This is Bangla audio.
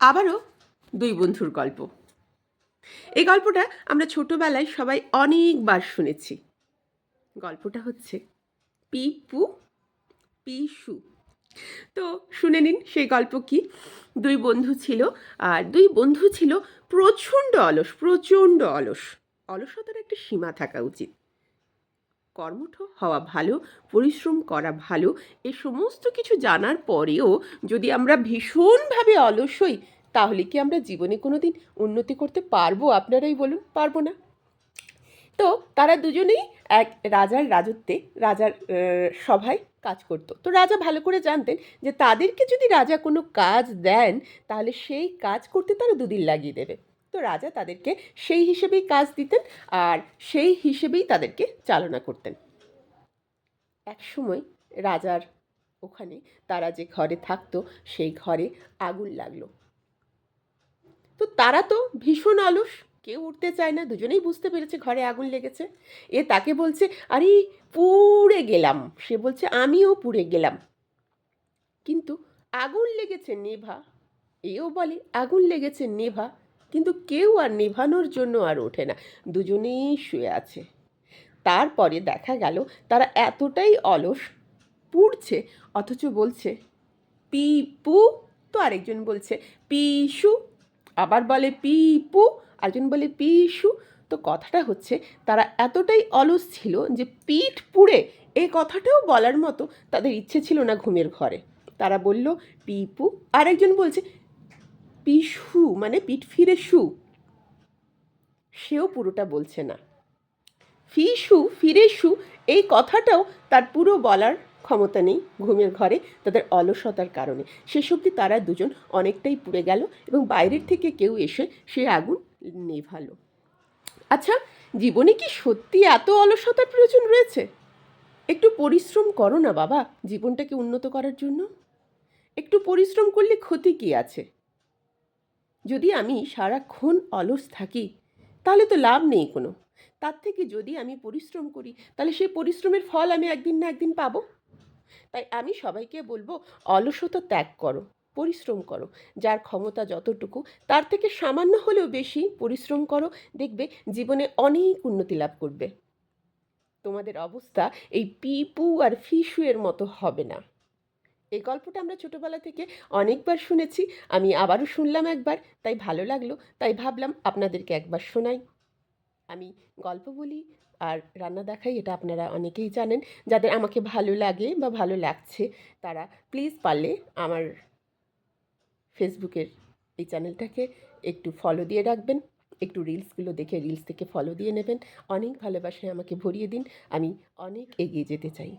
আবারও দুই বন্ধুর গল্প। এই গল্পটা আমরা ছোটবেলায় সবাই অনেকবার শুনেছি। গল্পটা হচ্ছে পিপু, পিসু। তো শুনে নিন সেই গল্প কি? দুই বন্ধু ছিল আর দুই বন্ধু ছিল প্রচণ্ড অলস প্রচণ্ড অলস। অলসতার একটা সীমা থাকা উচিত। কর্মঠ হওয়া ভালো, পরিশ্রম করা ভালো, এ সমস্ত কিছু জানার পরেও যদি আমরা ভীষণভাবে অলস হই, তাহলে কি আমরা জীবনে কোনো দিন উন্নতি করতে পারব? আপনারাই বলুন, পারব না। তো তারা দুজনেই এক রাজার রাজত্বে, রাজার সভায় কাজ করতো। তো রাজা ভালো করে জানতেন যে তাদেরকে যদি রাজা কোনো কাজ দেন, তাহলে সেই কাজ করতে তারা দুদিন লাগিয়ে দেবে। তো রাজা তাদেরকে সেই হিসেবেই কাজ দিতেন আর সেই হিসেবেই তাদেরকে চালনা করতেন। এক সময় রাজার ওখানে তারা যে ঘরে থাকতো, সেই ঘরে আগুন লাগল। তো তারা তো ভীষণ অলস, কেউ উঠতে চায় না, দুজনেই বুঝতে পেরেছে ঘরে আগুন লেগেছে। এ তাকে বলছে, আরে, পুড়ে গেলাম। সে বলছে, আমিও পুড়ে গেলাম। কিন্তু আগুন লেগেছে নেভা, এও বলে, আগুন লেগেছে নেভা। কিন্তু কেউ আর নেভানোর জন্য আর ওঠে না। দুজনেই শুয়ে আছে। তারপরে দেখা গেল, তারা এতটাই অলস, পুড়ছে, অথচ বলছে, পিপু? তো আরেকজন বলছে, পিসু? আবার বলে, পিপু? আরেকজন বলে, পিসু? তো কথাটা হচ্ছে, তারা এতটাই অলস ছিল যে পিঠ পুড়ে এই কথাটাও বলার মতো তাদের ইচ্ছে ছিল না ঘুমের ঘরে। তারা বলল, পিপু? আরেকজন বলছে পিসু মানে পিঠ ফিরে শু। সেও পুরোটা বলছে না। ফিসু, ফিরে শু, এই কথাটাও তার পুরো বলার ক্ষমতা নেই ঘুমের ঘরে, তাদের অলসতার কারণে। শেষ অবধি তারা দুজন অনেকটাই পুড়ে গেল এবং বাইরের থেকে কেউ এসে সে আগুন নেভালো। আচ্ছা জীবনে কি সত্যি এত অলসতার প্রয়োজন রয়েছে? একটু পরিশ্রম করো না বাবা, জীবনটাকে উন্নত করার জন্য। একটু পরিশ্রম করলে ক্ষতি কী আছে? যদি আমি সারাক্ষণ অলস থাকি, তাহলে তো লাভ নেই কোনো। তার থেকে যদি আমি পরিশ্রম করি, তাহলে সেই পরিশ্রমের ফল আমি একদিন না একদিন পাবো। তাই আমি সবাইকে বলব, অলসতা ত্যাগ করো, পরিশ্রম করো। যার ক্ষমতা যতটুকু, তার থেকে সামান্য হলেও বেশি পরিশ্রম করো। দেখবে জীবনে অনেক উন্নতি লাভ করবে। তোমাদের অবস্থা এই পিপু আর ফিসুয়ের মতো হবে না। এই গল্পটা আমরা ছোটোবেলা থেকে অনেকবার শুনেছি, আমি আবারও শুনলাম একবার, তাই ভালো লাগল, তাই ভাবলাম আপনাদেরকে একবার শোনাই। আমি গল্প বলি আর রান্না দেখাই, এটা আপনারা অনেকেই জানেন, যাদের আমাকে ভালো লাগে বা ভালো লাগছে, তারা প্লিজ পারলে আমার ফেসবুকের এই চ্যানেলটাকে একটু ফলো দিয়ে রাখবেন, একটু রিলসগুলো দেখে রিলস থেকে ফলো দিয়ে নেবেন। অনেক ভালোবাসায় আমাকে ভরিয়ে দিন, আমি অনেক এগিয়ে যেতে চাই।